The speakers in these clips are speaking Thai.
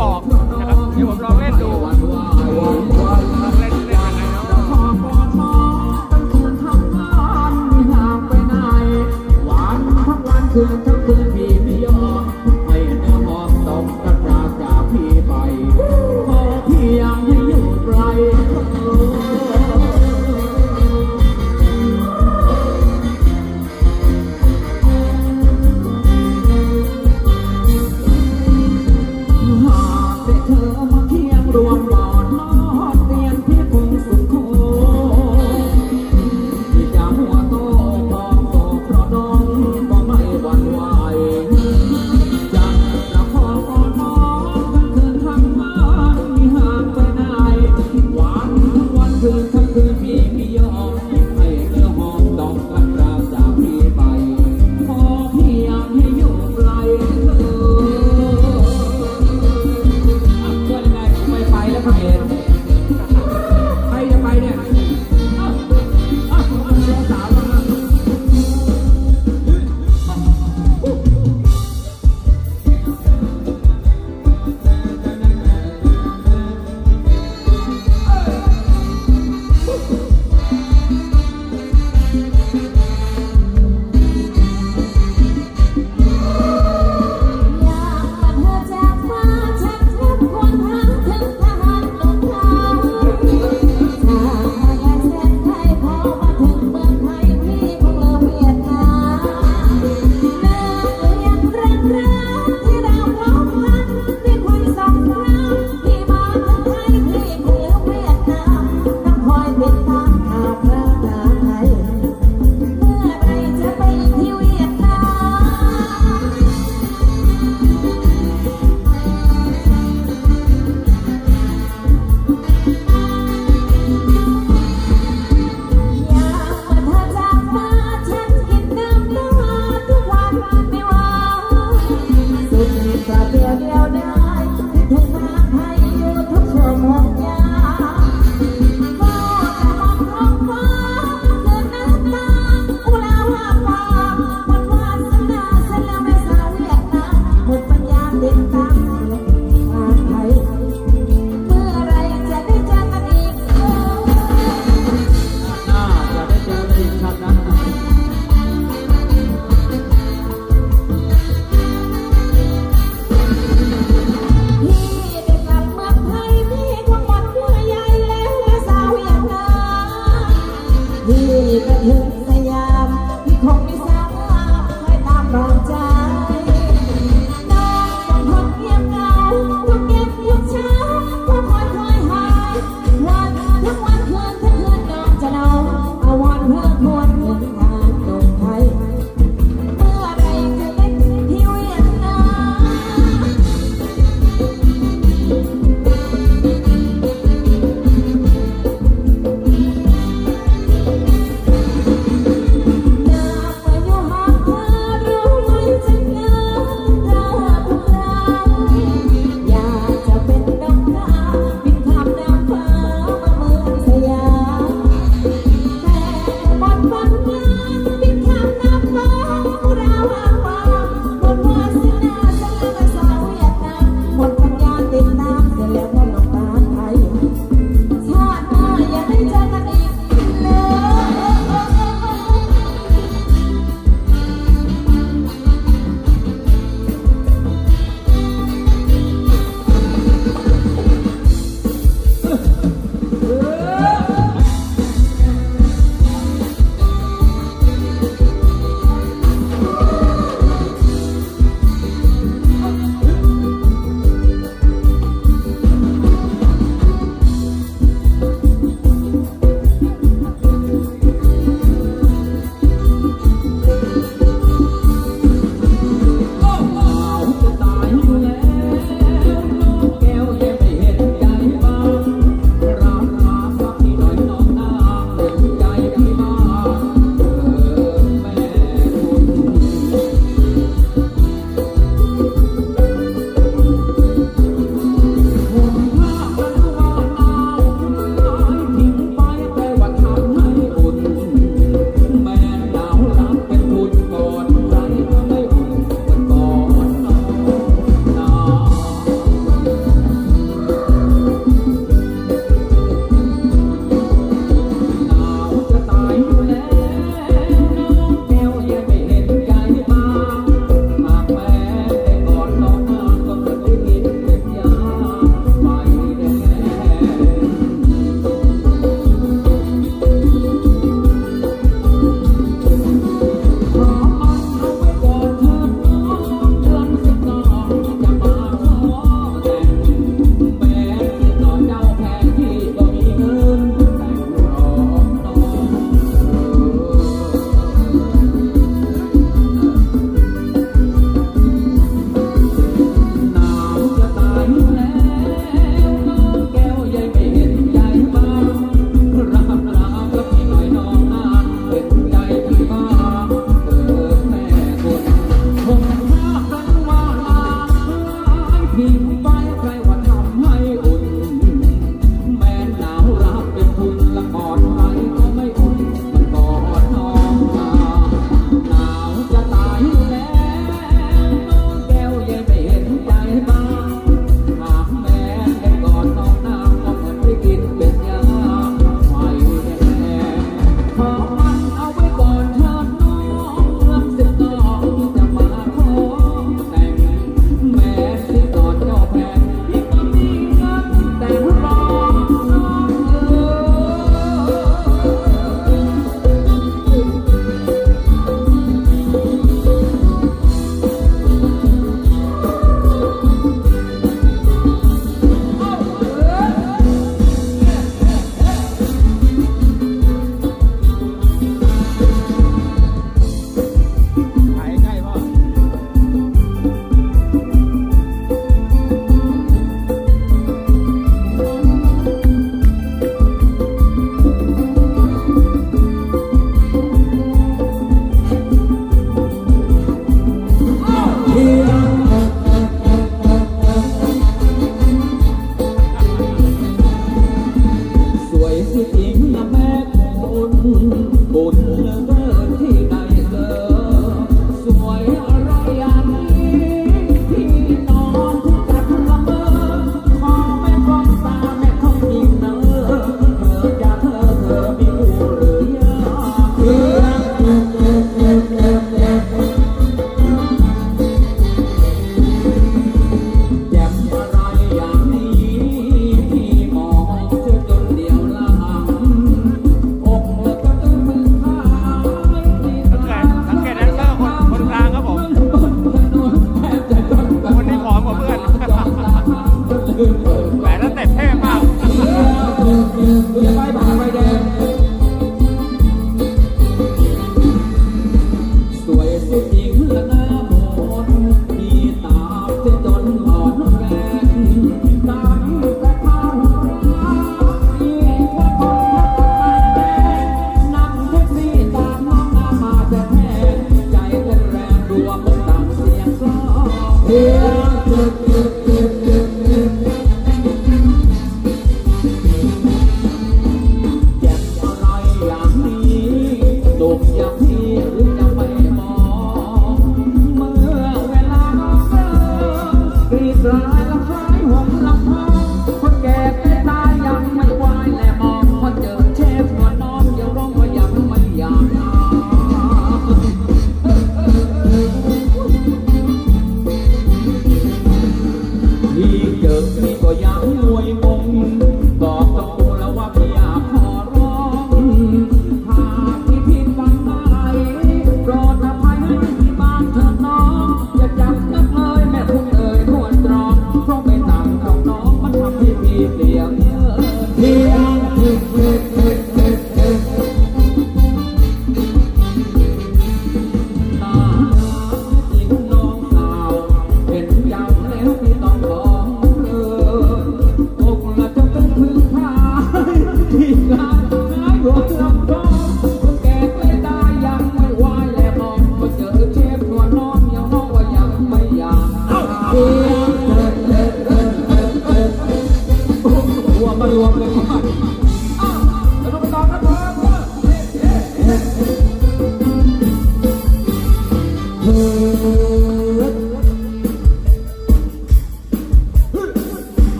ไ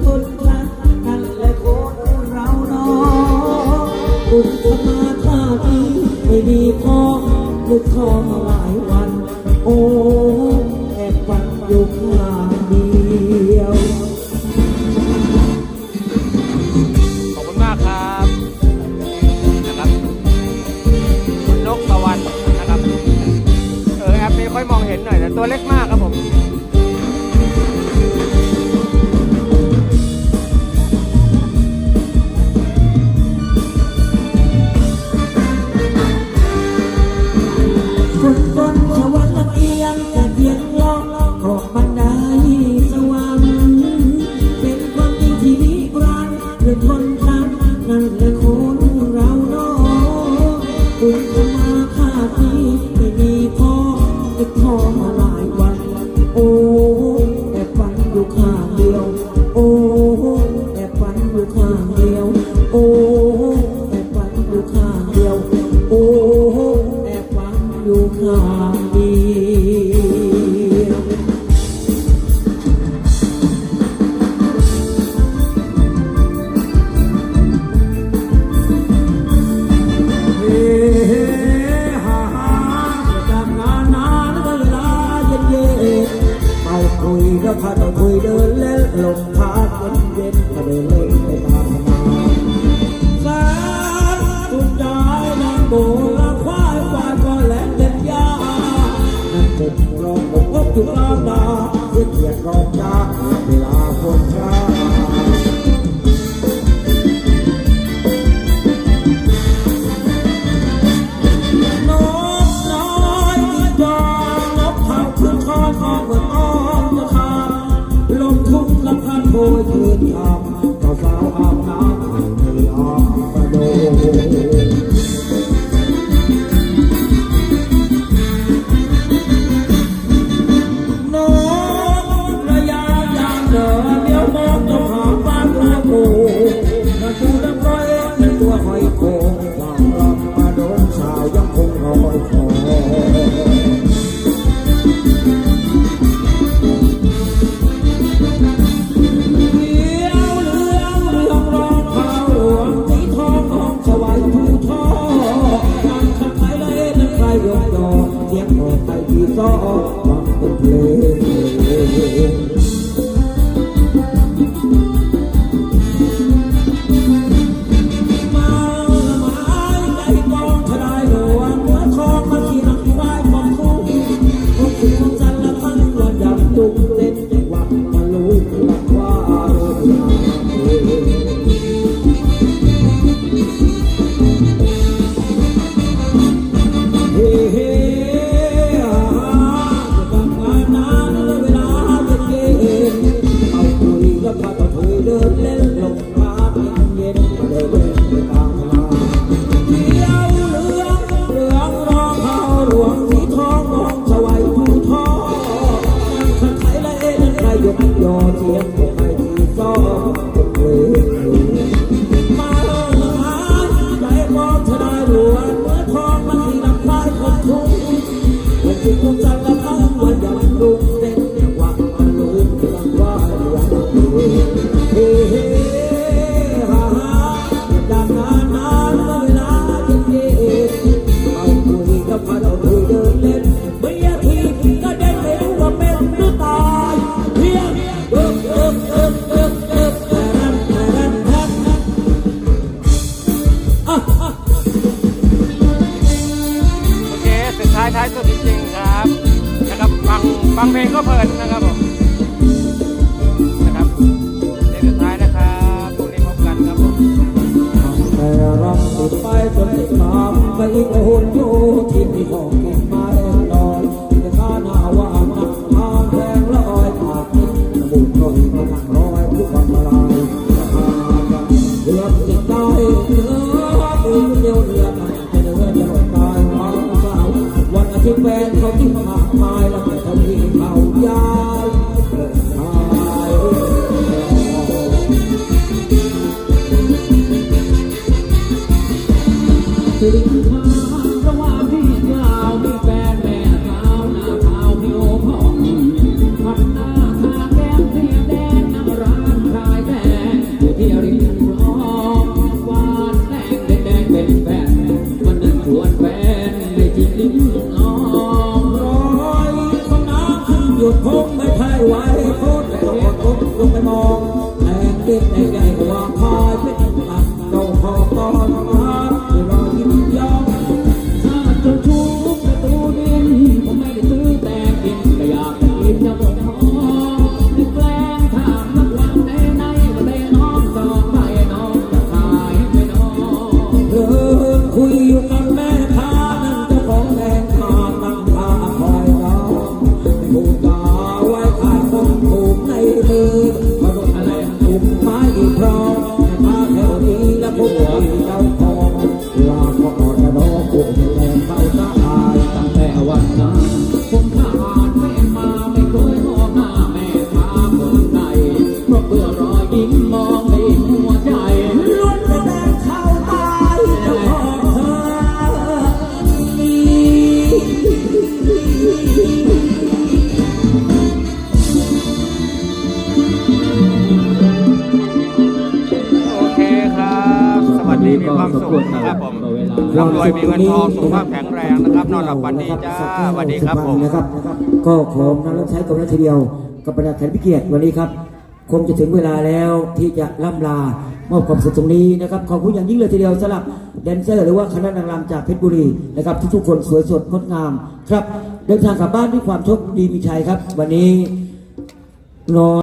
เกันและคนเราเนาะคุณสมาท่าดีไม่ดีพอนึกขอมา ตัวมาเพื่อเกียรติของ ตั้ง มีเงินทองสุขภาพแข็งแรงนะครับ นอนหลับฝันดีจ้าสวัสดีครับผมนะครับ ก็ขอน้ำรับใช้กับนักทีเดียวกับประดาแขนพิเกียรติวันนี้ครับ คงจะถึงเวลาแล้วที่จะล่ำลามอบความสุขตรงนี้นะครับขอบคุณอย่างยิ่งเลยทีเดียวสำหรับแดนเซอร์หรือว่าคณะนางรำจากเพชรบุรีนะครับทุกๆคนสวยสดงดงามครับเดินทางกลับบ้านด้วยความโชคดีมีชัยครับ วันนี้นอน